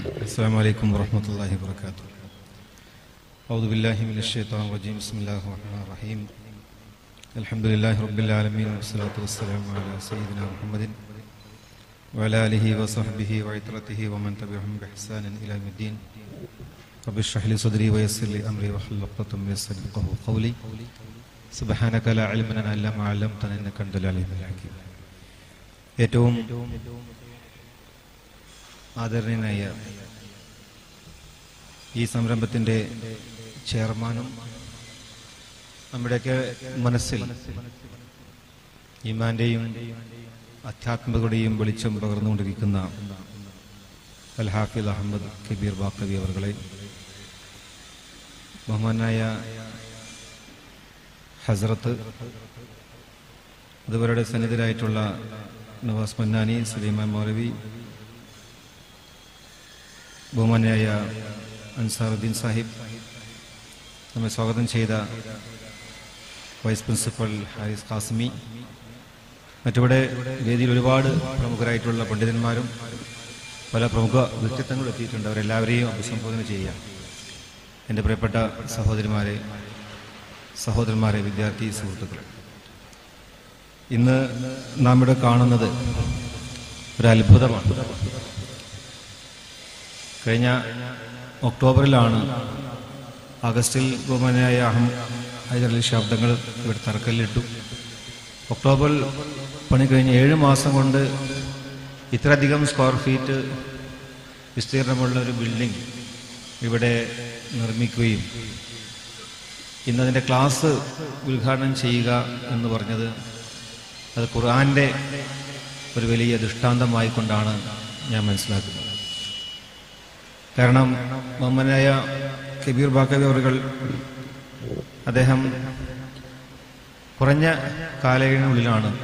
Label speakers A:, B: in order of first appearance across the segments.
A: السلام عليكم ورحمة الله وبركاته أعوذ بالله من الشيطان الرجيم بسم الله الرحمن الرحيم الحمد لله رب العالمين والصلاة والسلام على سيدنا محمد وعلى آله وصحبه وعترته ومن تبعهم بإحسان إلى يوم الدين رب اشرح لي صدري ويسر لي أمري واحلل عقدة من لساني يفقهوا قولي سبحانك لا علم لنا إلا ما علمتنا إنك أنت العليم الحكيم ഏറ്റവും ആദരണീയനായ ഈ സംരംഭത്തിന്റെ ചെയർമാനും നമ്മുടെയൊക്കെ മനസ്സിൽ ഈമാന്റെയും ആധ്യാത്മികതയുടെയും വെളിച്ചം പകർന്നുകൊണ്ടിരിക്കുന്ന അൽ ഹാഫിദ് അഹമ്മദ് കബീർ ബാക്കവി അവർകളെ ബഹുമാനായ ഹസ്രത്ത് അതുവരുടെ സന്നിധിരായിട്ടുള്ള നവാസ് മന്നാനി സുലൈമാൻ മൗലവി ബഹുമാനായ അൻസാറുദ്ദീൻ സാഹിബ് നമ്മെ സ്വാഗതം ചെയ്ത വൈസ് പ്രിൻസിപ്പൽ ഹാരിസ് ഖാസിമി മറ്റിവിടെ വേദിയിൽ ഒരുപാട് പ്രമുഖരായിട്ടുള്ള പണ്ഡിതന്മാരും പല പ്രമുഖ വ്യക്തിത്വങ്ങളും എത്തിയിട്ടുണ്ട്. അവരെല്ലാവരെയും അഭിസംബോധന ചെയ്യുക. എന്റെ പ്രിയപ്പെട്ട സഹോദരിമാരെ സഹോദരന്മാരെ വിദ്യാർത്ഥി സുഹൃത്തുക്കളെ ഇന്ന് നാം ഇവിടെ കാണുന്നത് ഒരു അത്ഭുതമാണ്. കഴിഞ്ഞ ഒക്ടോബറിലാണ് ആഗസ്റ്റിൽ ബഹുമാനായ അഹം ഹൈദരലി ശബ്ദങ്ങൾ ഇവിടെ തറക്കല്ലിട്ടു. ഒക്ടോബറിൽ പണി കഴിഞ്ഞ് ഏഴ് മാസം കൊണ്ട് ഇത്രയധികം സ്ക്വയർ ഫീറ്റ് വിസ്തീർണമുള്ള ഒരു ബിൽഡിംഗ് ഇവിടെ നിർമ്മിക്കുകയും ഇന്നതിന്റെ ക്ലാസ് ഉദ്ഘാടനം ചെയ്യുക എന്ന് പറഞ്ഞത് അത് ഖുർആാന്റെ ഒരു വലിയ ദൃഷ്ടാന്തമായിക്കൊണ്ടാണ് ഞാൻ മനസ്സിലാക്കുന്നത്. കാരണം മമ്മനായ കബീർ ബാക്കവി അവർ അദ്ദേഹം കുറഞ്ഞ കാലയളവിനുള്ളിലാണ്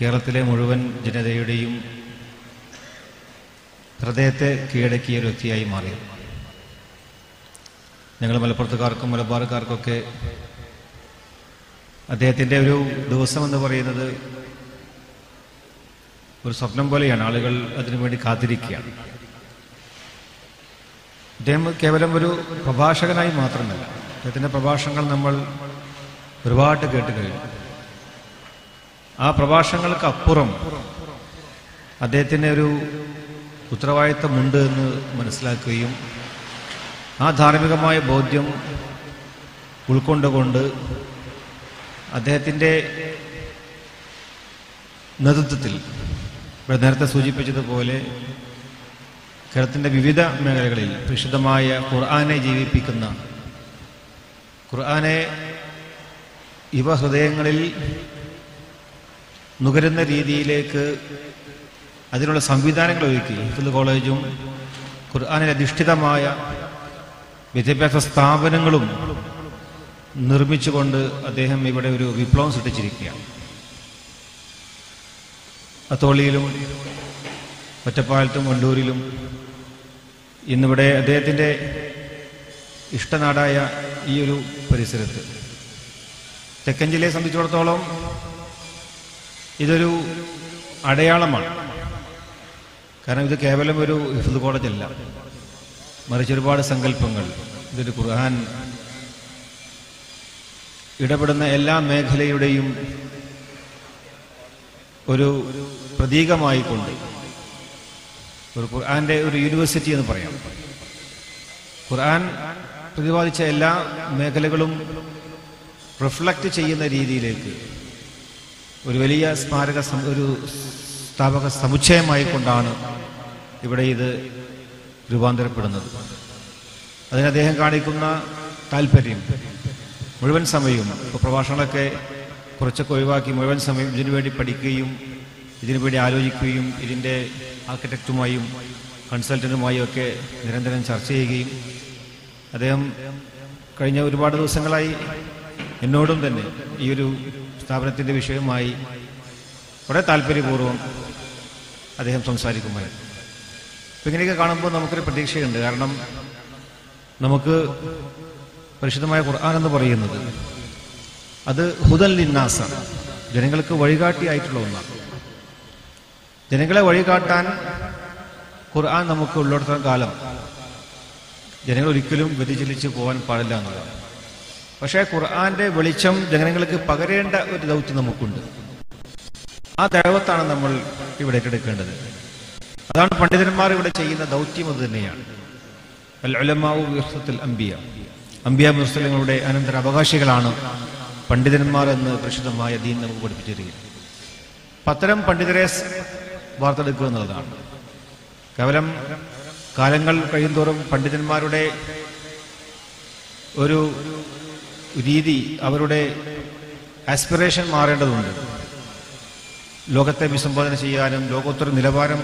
A: കേരളത്തിലെ മുഴുവൻ ജനതയുടെയും ഹൃദയത്തെ കീഴടക്കിയ ഒരു വ്യക്തിയായി മാറി ഞങ്ങൾ മലപ്പുറത്തുകാർക്കും മലബാറുകാർക്കൊക്കെ അദ്ദേഹത്തിന്റെ ഒരു ദിവസം എന്ന് പറയുന്നത് ഒരു സ്വപ്നം പോലെയാണ്. ആളുകൾ അതിനുവേണ്ടി കാത്തിരിക്കുകയാണ്. അദ്ദേഹം കേവലം ഒരു പ്രഭാഷകനായി മാത്രമല്ല അദ്ദേഹത്തിന്റെ പ്രഭാഷണങ്ങൾ നമ്മൾ ഒരുപാട് കേട്ട് കഴിഞ്ഞു. ആ പ്രഭാഷണങ്ങൾക്ക് അപ്പുറം അദ്ദേഹത്തിന് ഒരു ഉത്തരവാദിത്തമുണ്ട് എന്ന് മനസ്സിലാക്കുകയും ആ ധാർമ്മികമായ ബോധ്യം ഉൾക്കൊണ്ടുകൊണ്ട് അദ്ദേഹത്തിന്റെ നേതൃത്വത്തിൽ ഇവിടെ നേരത്തെ സൂചിപ്പിച്ചതുപോലെ കേരളത്തിന്റെ വിവിധ മേഖലകളിൽ വിശുദ്ധമായ ഖുർആാനെ ജീവിപ്പിക്കുന്ന ഖുർആാനെ യുവ ഹൃദയങ്ങളിൽ നുകരുന്ന രീതിയിലേക്ക് അതിനുള്ള സംവിധാനങ്ങൾ ഒരുക്കി. ഹിഫുൽ കോളേജും ഖുർആാനിൽ അധിഷ്ഠിതമായ വിദ്യാഭ്യാസ സ്ഥാപനങ്ങളും നിർമ്മിച്ചുകൊണ്ട് അദ്ദേഹം ഇവിടെ ഒരു വിപ്ലവം സൃഷ്ടിച്ചിരിക്കുകയാണ്. അത്തോളിയിലും ഒറ്റപ്പാലത്തും വണ്ടൂരിലും ഇന്നിവിടെ അദ്ദേഹത്തിന്റെ ഇഷ്ടനാടായ ഈ ഒരു പരിസരത്ത്. തെക്കൻ ജില്ലയെ സംബന്ധിച്ചിടത്തോളം ഇതൊരു അടയാളമാണ്. കാരണം ഇത് കേവലം ഒരു ഹിഫ്ദ് കോളേജല്ല മറിച്ച് ഒരുപാട് സങ്കല്പങ്ങൾ. ഇതൊരു ഖുർആൻ ഇടപെടുന്ന എല്ലാ മേഖലയുടെയും ഒരു പ്രതീകമായിക്കൊണ്ട് ഒരു ഖുർആാന്റെ ഒരു യൂണിവേഴ്സിറ്റി എന്ന് പറയാം. ഖുർആൻ പ്രതിപാദിച്ച എല്ലാ മേഖലകളും റിഫ്ലക്റ്റ് ചെയ്യുന്ന രീതിയിലേക്ക് ഒരു വലിയ സ്മാരക ഒരു സ്ഥാപക സമുച്ചയമായി കൊണ്ടാണ് ഇവിടെ ഇത് രൂപാന്തരപ്പെടുന്നത്. അതിന് അദ്ദേഹം കാണിക്കുന്ന താല്പര്യം മുഴുവൻ സമയവും ഇപ്പോൾ പ്രഭാഷണങ്ങളൊക്കെ കുറച്ചൊക്കെ ഒഴിവാക്കി മുഴുവൻ സമയം ഇതിനുവേണ്ടി പഠിക്കുകയും ഇതിനു വേണ്ടി ആലോചിക്കുകയും ഇതിന്റെ ആർക്കിടെക്റ്റുമായും കൺസൾട്ടന്റുമായും ഒക്കെ നിരന്തരം ചർച്ച ചെയ്യുകയും അദ്ദേഹം കഴിഞ്ഞ ഒരുപാട് ദിവസങ്ങളായി എന്നോടും തന്നെ ഈ ഒരു സ്ഥാപനത്തിന്റെ വിഷയമായി വളരെ താല്പര്യപൂർവം അദ്ദേഹം സംസാരിക്കുമായിരുന്നു. അപ്പം ഇങ്ങനെയൊക്കെ കാണുമ്പോൾ നമുക്കൊരു പ്രതീക്ഷയുണ്ട്. കാരണം നമുക്ക് പരിശുദ്ധമായ ഖുർആൻ എന്ന് പറയുന്നത് അത് ഹുദൽ ലിന്നാസാണ് ജനങ്ങൾക്ക് വഴികാട്ടിയായിട്ടുള്ള ഒന്നാണ്. ജനങ്ങളെ വഴികാട്ടാൻ ഖുർആൻ നമുക്ക് ഉള്ളിടത്തോളം കാലം ജനങ്ങൾ ഒരിക്കലും വ്യതിചലിച്ച് പോകാൻ പാടില്ല എന്നുള്ളതാണ്. പക്ഷേ ഖുർആന്റെ വെളിച്ചം ജനങ്ങൾക്ക് പകരേണ്ട ഒരു ദൗത്യം നമുക്കുണ്ട്. ആ ദൈവത്താണ് നമ്മൾ ഇവിടെ ഏറ്റെടുക്കേണ്ടത്. അതാണ് പണ്ഡിതന്മാർ ഇവിടെ ചെയ്യുന്ന ദൗത്യം അത് തന്നെയാണ്. അൽ ഉലമാഉ വിർസത്തുൽ അംബിയ മുസ്ലിങ്ങളുടെ അനന്തര അവകാശികളാണ് പണ്ഡിതന്മാർ എന്ന് പ്രസിദ്ധമായ ദീൻ നമുക്ക് പഠിപ്പിച്ചിരിക്കുന്നത്. പത്തരം പണ്ഡിതരെ വാർത്തെടുക്കുക എന്നുള്ളതാണ്. കേവലം കാലങ്ങൾ കഴിയുന്തോറും പണ്ഡിതന്മാരുടെ ഒരു രീതി അവരുടെ ആസ്പിറേഷൻ മാറേണ്ടതുണ്ട്. ലോകത്തെ അഭിസംബോധന ചെയ്യാനും ലോകോത്തര നിലവാരം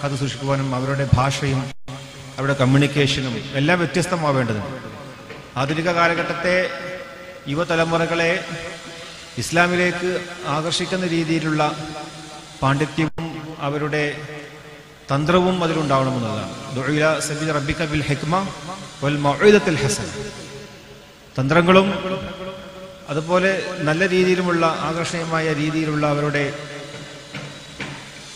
A: കാത്തു സൂക്ഷിക്കുവാനും അവരുടെ ഭാഷയും അവരുടെ കമ്മ്യൂണിക്കേഷനും എല്ലാം വ്യത്യസ്തമാവേണ്ടതുണ്ട്. ആധുനിക കാലഘട്ടത്തെ യുവതലമുറകളെ ഇസ്ലാമിലേക്ക് ആകർഷിക്കുന്ന രീതിയിലുള്ള പാണ്ഡിത്യവും അവരുടെ തന്ത്രവും അതിലുണ്ടാവണമെന്നതാണ് റബ്ബിക ബിൽ ഹിക്മ വൽ മൗഇദത്തുൽ തന്ത്രങ്ങളും അതുപോലെ നല്ല രീതിയിലുമുള്ള ആകർഷണീയമായ രീതിയിലുള്ള അവരുടെ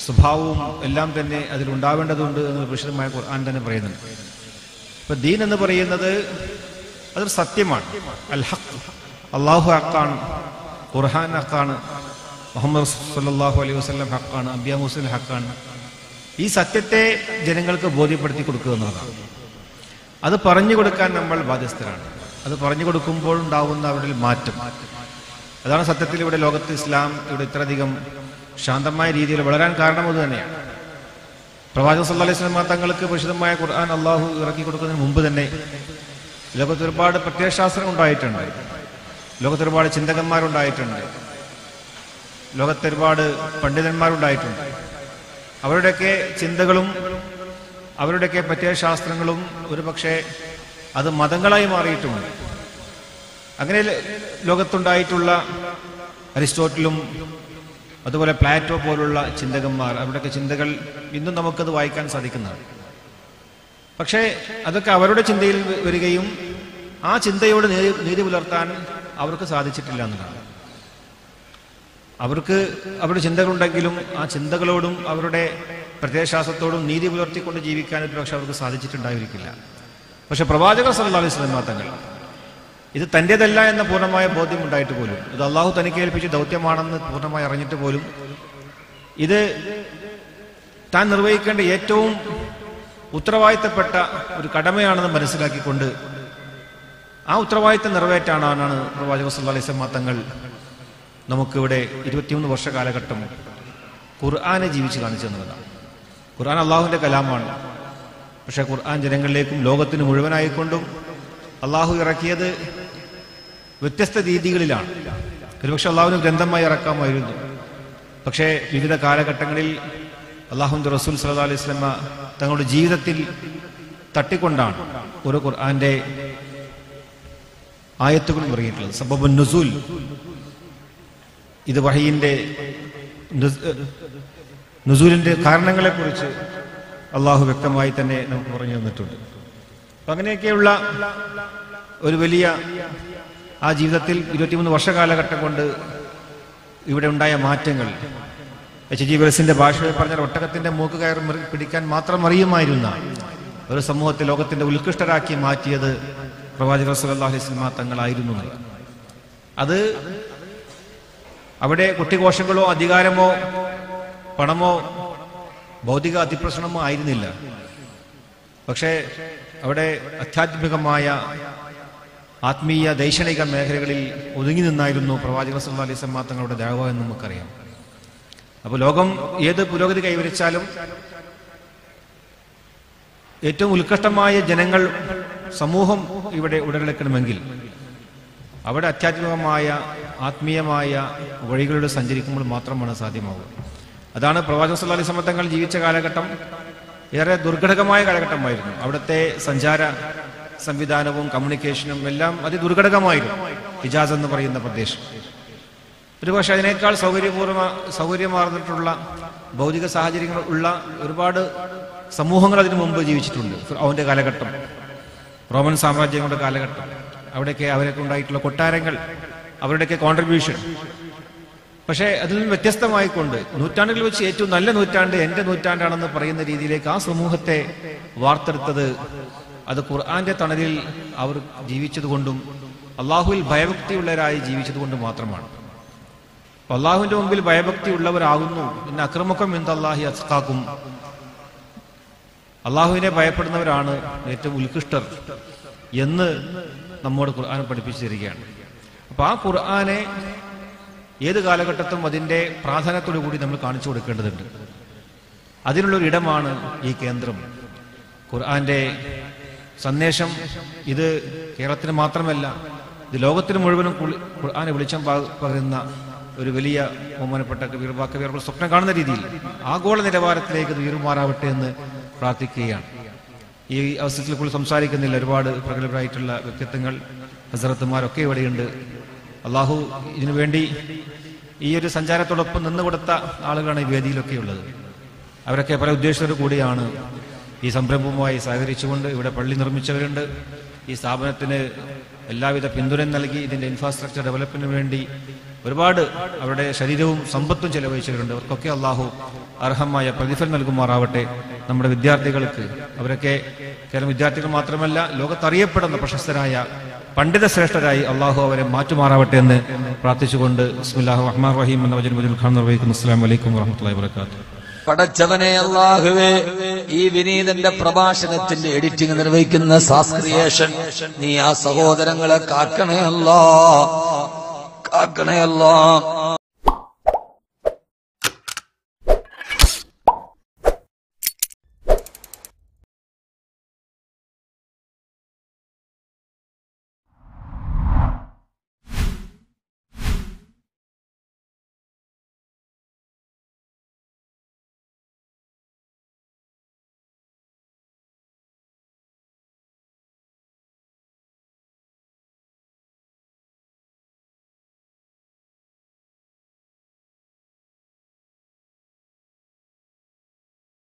A: സ്വഭാവവും എല്ലാം തന്നെ അതിലുണ്ടാവേണ്ടതുണ്ട് എന്ന് വിശദമായ ഖുർആൻ തന്നെ പറയുന്നുണ്ട്. ഇപ്പൊ ദീൻ എന്ന് പറയുന്നത് അതൊരു സത്യമാണ്. അൽ അള്ളാഹു ഹക്കാണ് ഖുർഹാൻ ഹക്കാണ് മുഹമ്മദ് സല്ലാഹു അലൈഹി വസ്ലം ഹക്കാണ് അബിയ മുസ്ലിം ഹക്കാണ്. ഈ സത്യത്തെ ജനങ്ങൾക്ക് ബോധ്യപ്പെടുത്തി കൊടുക്കുക എന്നുള്ളതാണ്. അത് പറഞ്ഞു കൊടുക്കാൻ നമ്മൾ ബാധ്യസ്ഥരാണ്. അത് പറഞ്ഞു കൊടുക്കുമ്പോൾ ഉണ്ടാകുന്ന അവരിൽ മാറ്റം. അതാണ് സത്യത്തിൽ ഇവിടെ ലോകത്ത് ഇസ്ലാം ഇവിടെ ഇത്രയധികം ശാന്തമായ രീതിയിൽ വളരാൻ കാരണം അത് തന്നെയാണ്. പ്രവാചക സല്ലാ അലൈഹി വസല്ലം തങ്ങൾക്ക് പരിശുദ്ധമായ ഖുർആൻ അള്ളാഹു ഇറക്കി കൊടുക്കുന്നതിന് മുമ്പ് തന്നെ ലോകത്ത് ഒരുപാട് പ്രത്യയശാസ്ത്രം ഉണ്ടായിട്ടുണ്ട്. ലോകത്ത് ഒരുപാട് ചിന്തകന്മാരുണ്ടായിട്ടുണ്ട്. ലോകത്ത് ഒരുപാട് പണ്ഡിതന്മാരുണ്ടായിട്ടുണ്ട്. അവരുടെയൊക്കെ ചിന്തകളും അവരുടെയൊക്കെ പ്രത്യയശാസ്ത്രങ്ങളും ഒരു പക്ഷേ അത് മതങ്ങളായി മാറിയിട്ടുമുണ്ട് അങ്ങനെ ലോകത്തുണ്ടായിട്ടുള്ള അരിസ്റ്റോട്ടിലും അതുപോലെ പ്ലാറ്റോ പോലുള്ള ചിന്തകന്മാർ അവരുടെയൊക്കെ ചിന്തകൾ ഇന്നും നമുക്കത് വായിക്കാൻ സാധിക്കുന്നതാണ്. പക്ഷേ അതൊക്കെ അവരുടെ ചിന്തയിൽ വരികയും ആ ചിന്തയോട് നീതി നീതി പുലർത്താൻ അവർക്ക് സാധിച്ചിട്ടില്ല എന്നതാണ്. അവർക്ക് അവരുടെ ചിന്തകളുണ്ടെങ്കിലും ആ ചിന്തകളോടും അവരുടെ പ്രത്യയശാസ്ത്രത്തോടും നീതി പുലർത്തിക്കൊണ്ട് ജീവിക്കാൻ ഒരു പക്ഷെ അവർക്ക് സാധിച്ചിട്ടുണ്ടായിരിക്കില്ല. പക്ഷെ പ്രവാചകർ സല്ലല്ലാഹു അലൈഹി വസല്ലം തങ്ങൾ ഇത് തന്റെതല്ല എന്ന പൂർണമായ ബോധ്യം ഉണ്ടായിട്ട് പോലും ഇത് അള്ളാഹു തനിക്ക് ഏൽപ്പിച്ച ദൗത്യമാണെന്ന് പൂർണമായി അറിഞ്ഞിട്ട് പോലും ഇത് താൻ നിർവഹിക്കേണ്ട ഏറ്റവും ഉത്തരവാദിത്തപ്പെട്ട ഒരു കടമയാണെന്ന് മനസ്സിലാക്കിക്കൊണ്ട് ആ ഉത്തരവാദിത്തം നിറവേറ്റാനാണ് പ്രവാചക സല്ലാ അലൈഹി വസല്ലം തങ്ങൾ നമുക്കിവിടെ ഇരുപത്തിമൂന്ന് വർഷ കാലഘട്ടം ഖുർആാനെ ജീവിച്ച് കാണിച്ചു തന്നതാണ്. ഖുർആൻ അള്ളാഹുവിന്റെ കലാമാണ്. പക്ഷേ ഖുർആൻ ജനങ്ങളിലേക്കും ലോകത്തിന് മുഴുവനായിക്കൊണ്ടും അള്ളാഹു ഇറക്കിയത് വ്യത്യസ്ത രീതികളിലാണ്. ഒരുപക്ഷെ അള്ളാഹുവിന് ഗ്രന്ഥമായി ഇറക്കാമായിരുന്നു. പക്ഷേ വിവിധ കാലഘട്ടങ്ങളിൽ അള്ളാഹുന്റെ റസൂൽ സല്ലാ അലൈഹി സ്വലമ തങ്ങളുടെ ജീവിതത്തിൽ തട്ടിക്കൊണ്ടാണ് ഒരു ഖുർആന്റെ ആയത്തുകൾ ഇറങ്ങിയിട്ടുള്ളത്. സബബുൻ നുസൂൽ ഇത് നുസൂലിന്റെ കാരണങ്ങളെ കുറിച്ച് അള്ളാഹു വ്യക്തമായി തന്നെ നമുക്ക് പറഞ്ഞു തന്നിട്ടുണ്ട്. അങ്ങനെയൊക്കെയുള്ള ഒരു വലിയ ആ ജീവിതത്തിൽ ഇരുപത്തിമൂന്ന് വർഷ കാലഘട്ടം കൊണ്ട് ഇവിടെ ഉണ്ടായ മാറ്റങ്ങൾ. എച്ച് ജി വെൽസിന്റെ ഭാഷയിൽ പറഞ്ഞാൽ ഒട്ടകത്തിന്റെ മൂക്ക് കയറി പിടിക്കാൻ മാത്രം അറിയുമായിരുന്ന ഒരു സമൂഹത്തെ ലോകത്തിന്റെ ഉത്കൃഷ്ടരാക്കി മാറ്റിയത് പ്രവാചകർ സല്ലല്ലാഹു അലൈഹി വസല്ലമ തങ്ങളായിരുന്നു അത് അവിടെ കുട്ടികോശങ്ങളോ അധികാരമോ പണമോ ഭൗതിക അതിപ്രസരണമോ ആയിരുന്നില്ല. പക്ഷേ അവിടെ ആധ്യാത്മികമായ ആത്മീയ ദൈക്ഷണിക മേഖലകളിൽ ഒതുങ്ങി നിന്നായിരുന്നു പ്രവാചക അലൈഹി വസല്ലം തങ്ങളുടെ ദേവ എന്ന് നമുക്കറിയാം. അപ്പോൾ ലോകം ഏത് പുരോഗതി കൈവരിച്ചാലും ഏറ്റവും ഉത്കൃഷ്ടമായ ജനങ്ങൾ സമൂഹം ഇവിടെ ഉടലെടുക്കണമെങ്കിൽ അവിടെ അത്യാത്മികമായ ആത്മീയമായ വഴികളിലൂടെ സഞ്ചരിക്കുമ്പോൾ മാത്രമാണ് സാധ്യമാവുക. അതാണ് പ്രവാചക സല്ലാ അലൈഹി തങ്ങൾ ജീവിച്ച കാലഘട്ടം. ഏറെ ദുർഘടകമായ കാലഘട്ടമായിരുന്നു. അവിടുത്തെ സഞ്ചാര സംവിധാനവും കമ്മ്യൂണിക്കേഷനും എല്ലാം അതിദുർഘടകമായിരുന്നു. ഹിജാസ് എന്ന് പറയുന്ന പ്രദേശം. ഒരുപക്ഷെ അതിനേക്കാൾ സൗകര്യപൂർവ സൗകര്യമാർന്നിട്ടുള്ള ഭൗതിക സാഹചര്യങ്ങൾ ഉള്ള ഒരുപാട് സമൂഹങ്ങൾ അതിനു മുമ്പ് ജീവിച്ചിട്ടുണ്ട്. അവന്റെ കാലഘട്ടം റോമൻ സാമ്രാജ്യങ്ങളുടെ കാലഘട്ടം. അവിടെയൊക്കെ അവരൊക്കെ ഉണ്ടായിട്ടുള്ള കൊട്ടാരങ്ങൾ അവരുടെയൊക്കെ കോൺട്രിബ്യൂഷൻ പക്ഷേ അതിൽ നിന്ന് വ്യത്യസ്തമായിക്കൊണ്ട് നൂറ്റാണ്ടുകൾ വെച്ച് ഏറ്റവും നല്ല നൂറ്റാണ്ട് എന്റെ നൂറ്റാണ്ടാണെന്ന് പറയുന്ന രീതിയിലേക്ക് ആ സമൂഹത്തെ വാർത്തെടുത്തത് അത് ഖുർആന്റെ തണലിൽ അവർ ജീവിച്ചതുകൊണ്ടും അള്ളാഹുവിൽ ഭയഭക്തിയുള്ളവരായി ജീവിച്ചതുകൊണ്ടും മാത്രമാണ്. അള്ളാഹുവിന്റെ മുമ്പിൽ ഭയഭക്തി ഉള്ളവരാകുന്നു ഇന്ന് അക്രമക്കം എന്തല്ലാഹി അസ്താക്കും അള്ളാഹുവിനെ ഭയപ്പെടുന്നവരാണ് ഏറ്റവും ഉത്കൃഷ്ടർ എന്ന് നമ്മോട് ഖുർആൻ പഠിപ്പിച്ചിരിക്കുകയാണ്. അപ്പോൾ അപ്പൊ ആ ഖുർആനെ ഏത് കാലഘട്ടത്തും അതിന്റെ പ്രാധാന്യത്തോടു കൂടി നമ്മൾ കാണിച്ചു കൊടുക്കേണ്ടതുണ്ട്. അതിനുള്ളൊരു ഇടമാണ് ഈ കേന്ദ്രം. ഖുർആന്റെ സന്ദേശം ഇത് കേരളത്തിന് മാത്രമല്ല ഇത് ലോകത്തിന് മുഴുവനും ഖുർആാനെ വെളിച്ചം പകരുന്ന ഒരു വലിയ ബഹുമാനപ്പെട്ട കബീർബാക്ക കബീർബ സ്വപ്നം കാണുന്ന രീതിയിൽ ആഗോള നിലവാരത്തിലേക്ക് ഇത് ഉയരുമാറാവട്ടെ എന്ന് പ്രാർത്ഥിക്കുകയാണ്. ഈ അവസരത്തിൽ കൂടുതൽ സംസാരിക്കുന്നില്ല. ഒരുപാട് പ്രഗത്ഭരായിട്ടുള്ള വ്യക്തിത്വങ്ങൾ ഹസരത്തുമാരൊക്കെ ഇവിടെയുണ്ട്. അള്ളാഹു ഇതിനു വേണ്ടി ഈ ഒരു സഞ്ചാരത്തോടൊപ്പം നിന്ന് കൊടുത്ത ആളുകളാണ് ഈ വേദിയിലൊക്കെ ഉള്ളത്. അവരൊക്കെ പല ഉദ്ദേശത്തോടു കൂടിയാണ് ഈ സംരംഭവുമായി സഹകരിച്ചുകൊണ്ട് ഇവിടെ പള്ളി നിർമ്മിച്ചവരുണ്ട്. ഈ സ്ഥാപനത്തിന് എല്ലാവിധ പിന്തുണയും നൽകി ഇതിന്റെ ഇൻഫ്രാസ്ട്രക്ചർ ഡെവലപ്മെന്റിന് വേണ്ടി ഒരുപാട് അവരുടെ ശരീരവും സമ്പത്തും ചെലവഴിച്ചവരുണ്ട്. അവർക്കൊക്കെ അള്ളാഹു അർഹമായ പ്രതിഫലം നൽകുമാറാവട്ടെ. നമ്മുടെ വിദ്യാർത്ഥികൾക്ക് അവരൊക്കെ കേരള വിദ്യാർത്ഥികൾ മാത്രമല്ല ലോകത്തറിയപ്പെടുന്ന പ്രശസ്തരായ പണ്ഡിത ശ്രേഷ്ഠരായി അള്ളാഹു അവരെ മാറ്റുമാറാവട്ടെ എന്ന് പ്രാർത്ഥിച്ചുകൊണ്ട് ബിസ്മില്ലാഹു റഹ്മാൻ റഹീം എന്ന വചന മുജുൽ നിർവഹിക്കുന്നു. അസ്സാം വലൈക്കും വാഹമത്തല്ലാ വാത്തു
B: പടച്ചവനെ അള്ളാഹുവേ ഈ വിനീതന്റെ പ്രഭാഷണത്തിന്റെ എഡിറ്റിംഗ് നിർവഹിക്കുന്ന സാസ്ക്രിയേഷൻ നീ ആ സഹോദരങ്ങളെ കാക്കണേ അല്ലാ കാക്കണേ അല്ലാ.